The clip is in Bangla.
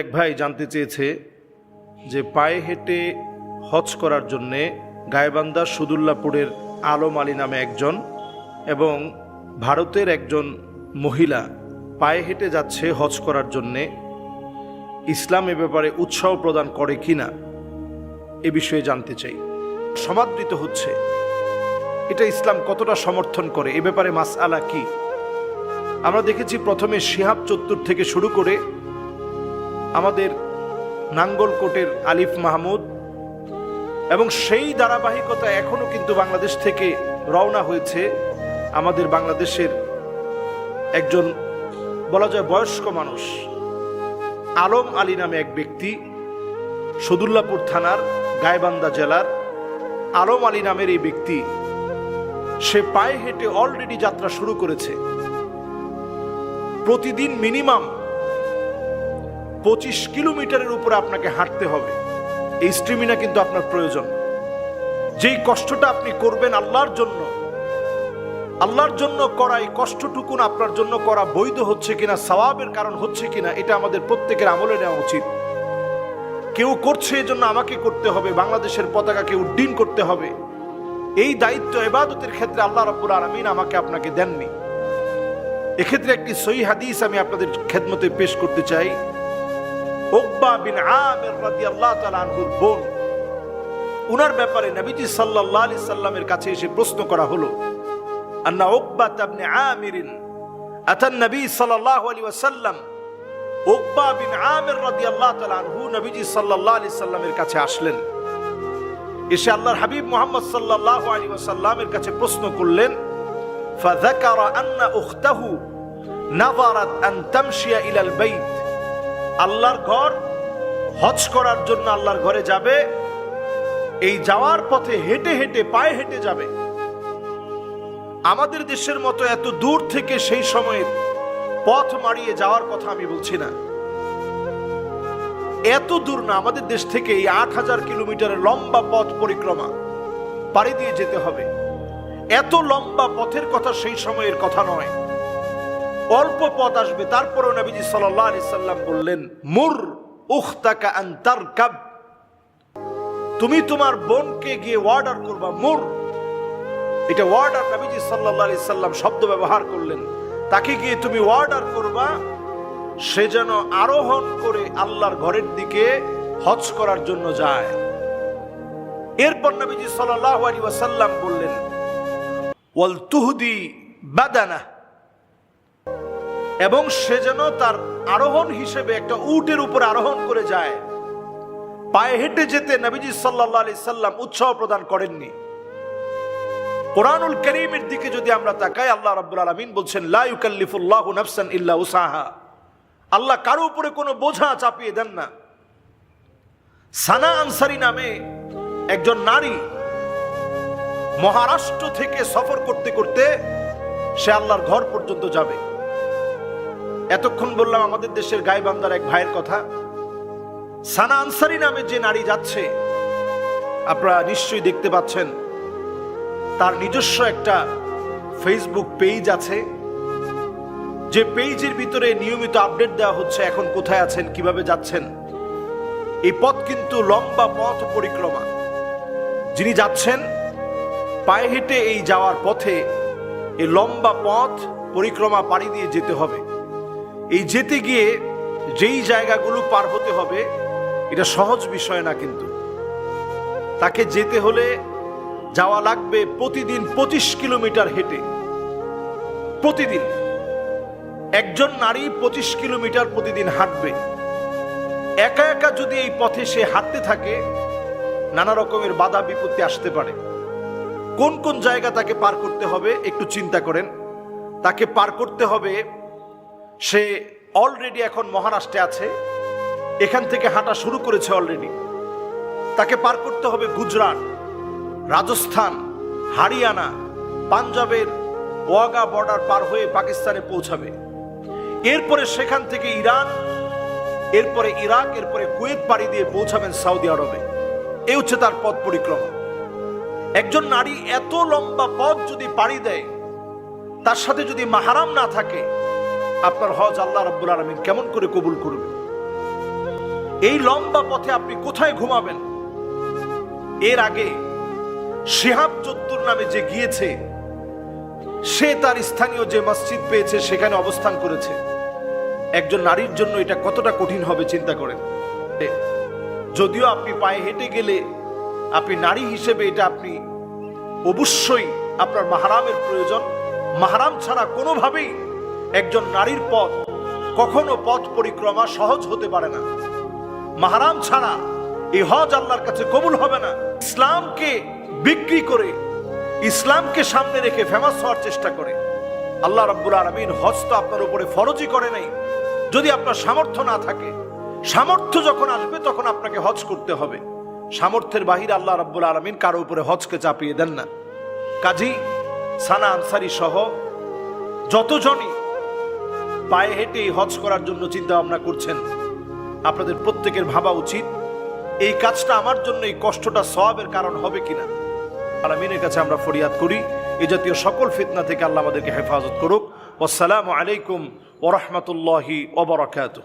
এক ভাই জানতে চেয়েছে যে পায়ে হেঁটে হজ করার জন্যে গায়বান্দার সুদুল্লাপুরের আলম আলী নামে একজন এবং ভারতের একজন মহিলা পায়ে হেঁটে যাচ্ছে হজ করার জন্যে। ইসলাম এ ব্যাপারে উৎসাহ প্রদান করে কিনা এ বিষয়ে জানতে চাই। সমাদৃত হচ্ছে। এটা ইসলাম কতটা সমর্থন করে? এ ব্যাপারে মাস আলা কি? আমরা দেখেছি প্রথমে শিহাব চত্বর থেকে শুরু করে আমাদের নাঙ্গলকোটের আলিফ মাহমুদ, এবং সেই ধারাবাহিকতা এখনও কিন্তু বাংলাদেশ থেকে রওনা হয়েছে আমাদের বাংলাদেশের একজন, বলা যায়, বয়স্ক মানুষ, আলম আলী নামে এক ব্যক্তি, সদুল্লাপুর থানার গায়বান্দা জেলার আলম আলী নামের এই ব্যক্তি। সে পায়ে হেঁটে অলরেডি যাত্রা শুরু করেছে। প্রতিদিন মিনিমাম পঁচিশ কিলোমিটারের উপরে আপনাকে হাঁটতে হবে। এই স্ট্রিমিনা কিন্তু আপনার প্রয়োজন। যেই কষ্টটা আপনি করবেন আল্লাহর জন্য আল্লাহর জন্য করা এই কষ্টটুকুন আপনার জন্য করা বৈধ হচ্ছে কিনা, সওয়াবের কারণ হচ্ছে কিনা, এটা আমাদের প্রত্যেকের আমলে নেওয়া উচিত। কেউ করছে এজন্য আমাকে করতে হবে, বাংলাদেশের পতাকাকে উড্ডীন করতে হবে। এই দায়িত্ব এবাদতের ক্ষেত্রে আল্লাহ রাব্বুল আলামিন আমাকে আপনাকে দেননি। এক্ষেত্রে একটি সহি হাদিস আমি আপনাদের খেদমতে পেশ করতে চাই। উকবা বিন আমির রাদিয়াল্লাহু তাআলা আনহুর বোন উনার ব্যাপারে নবীজি সাল্লাল্লাহু আলাইহি সাল্লামের কাছে এসে প্রশ্ন করা হলো আন্না উকবা ইবনে আমির আতান নবী সাল্লাল্লাহু আলাইহি ওয়াসাল্লাম উকবা বিন আমির রাদিয়াল্লাহু তাআলা আনহু নবীজি সাল্লাল্লাহু আলাইহি সাল্লামের কাছে আসলেন এসে আল্লাহর হাবিব মুহাম্মদ সাল্লাল্লাহু আলাইহি ওয়াসাল্লামের কাছে প্রশ্ন করলেন فذكر أن أخته نظرت أن تمشي إلى البيت আল্লাহর ঘর, হজ করার জন্য আল্লাহর ঘরে যাবে, এই যাওয়ার পথে হেঁটে হেঁটে পায়ে হেঁটে যাবে। আমাদের দেশের মতো এত দূর থেকে সেই সময়ের পথ মারিয়ে যাওয়ার কথা আমি বলছি না। এত দূর না, আমাদের দেশ থেকে এই আট হাজার কিলোমিটারের লম্বা পথ পরিক্রমা পাড়ি দিয়ে যেতে হবে। এত লম্বা পথের কথা সেই সময়ের কথা নয়। অল্প পথ আসবে। তারপরও নবীজি আলাইহি সাল্লাম বললেন, মুর উখতাকা তুমি তোমার বোনকে গিয়ে ওয়ার্ডার করবা, মুর। এটা ওয়ার্ডার নবীজি আলাইহি সাল্লাম শব্দ ব্যবহার করলেন। তাকে গিয়ে তুমি ওয়ার্ডার করবা, সে যেন আরোহণ করে আল্লাহর ঘরের দিকে হজ করার জন্য যায়। এরপর নবীজি সাল্লাল্লাহু আলাইহি ওয়াসাল্লাম বললেন, ওয়াল তুহদি বাদানা। এবং সে যেন তার আরোহণ হিসেবে একটা উটের উপর আরোহণ করে যায়। পায়ে হেঁটে যেতে নবীজি সাল্লাহ আলি সাল্লাম উৎসাহ প্রদান করেননি। কোরআনুল করিমের দিকে যদি আমরা তাকাই, আল্লাহ রাব্বুল আলামিন বলছেন, লা ইউকাল্লিফুল্লাহু নাফসান ইল্লা উসাহা। আল্লাহ কারও উপরে কোনো বোঝা চাপিয়ে দেন না। সানা আনসারি নামে একজন নারী মহারাষ্ট্র থেকে সফর করতে করতে সে আল্লাহর ঘর পর্যন্ত যাবে। এতক্ষণ বললাম আমাদের দেশের গাইবান্দার এক ভাইয়ের কথা। সানা আনসারি নামে যে নারী যাচ্ছে, আপনারা নিশ্চয়ই দেখতে পাচ্ছেন, তার নিজস্ব একটা ফেসবুক পেজ আছে। যে পেজের ভিতরে নিয়মিত আপডেট দেওয়া হচ্ছে, এখন কোথায় আছেন, কীভাবে যাচ্ছেন, এই পথ কিন্তু লম্বা পথ পরিক্রমা। যিনি যাচ্ছেন, পায়ে হেঁটে এই যাওয়ার পথে এই লম্বা পথ পরিক্রমা পাড়ি দিয়ে যেতে হবে। এই যেতে গিয়ে যেই জায়গাগুলো পার হতে হবে, এটা সহজ বিষয় না কিন্তু। তাকে যেতে হলে যাওয়া লাগবে প্রতিদিন পঁচিশ কিলোমিটার হেঁটে। প্রতিদিন। একজন নারী পঁচিশ কিলোমিটার প্রতিদিন হাঁটবে। একা একা যদি এই পথে সে হাঁটতে থাকে, নানা রকমের বাধা বিপত্তি আসতে পারে। কোন কোন জায়গা তাকে পার করতে হবে একটু চিন্তা করেন। তাকে পার করতে হবে সে অলরেডি এখন মহারাষ্ট্রে আছে। এখান থেকে হাঁটা শুরু করেছে অলরেডি তাকে পার করতে হবে গুজরাট, রাজস্থান, হারিয়ানা, পাঞ্জাবের ওয়াগা বর্ডার পার হয়ে পাকিস্তানে পৌঁছাবে। এরপরে সেখান থেকে ইরান, এরপরে ইরাক, এরপরে কুয়েত পাড়ি দিয়ে পৌঁছাবেন সৌদি আরবে। এ হচ্ছে তার পথ পরিক্রমা। একজন নারী এত লম্বা পথ যদি পাড়ি দেয়, তার সাথে যদি মাহারাম না থাকে আপনার হজ আল্লাহ রাব্বুল আলমিন কেমন করে কবুল করবে? এই লম্বা পথে আপনি কোথায় ঘুমাবেন? এর আগে শিহাব চত্তুর নামে যে গিয়েছে, সে তার স্থানীয় যে মসজিদ পেয়েছে, সেখানে অবস্থান করেছে। একজন নারীর জন্য এটা কতটা কঠিন হবে চিন্তা করেন। যদিও আপনি পায়ে হেঁটে গেলে আপনি নারী হিসেবে এটা আপনি অবশ্যই আপনার মাহারামের প্রয়োজন। মাহারাম ছাড়া কোনোভাবেই একজন নারীর পথ, কখনো পথ পরিক্রমা সহজ হতে পারে না। মাহারাম ছাড়া এই হজ আল্লাহর কাছে কবুল হবে না। ইসলামকে বিক্রি করে, ইসলামকে সামনে রেখে ফেমাস হওয়ার চেষ্টা করে। আল্লাহ রাব্বুল আলমিন হজ তো আপনার উপরে ফরজই করে নাই। যদি আপনার সামর্থ্য না থাকে, সামর্থ্য যখন আসবে তখন আপনাকে হজ করতে হবে। সামর্থ্যের বাহিরে আল্লাহ রব্বুল আলমিন কারও উপরে হজকে চাপিয়ে দেন না। কাজী সানা আনসারি সহ যতজনই পায়ে হেঁটে হজ করার জন্য চিন্তা ভাবনা করছেন। আপনাদের প্রত্যেকের ভাবা উচিত, এই কাজটা আমার জন্য এই কষ্টটা সবের কারণ হবে কিনা। আলমিনের কাছে আমরা ফরিয়াদ করি, এ জাতীয় সকল ফিতনা থেকে আল্লাহ আমাদেরকে হেফাজত করুক। আসসালামু আলাইকুম ওরহমতুল্লাহি ওবরাকাতুহ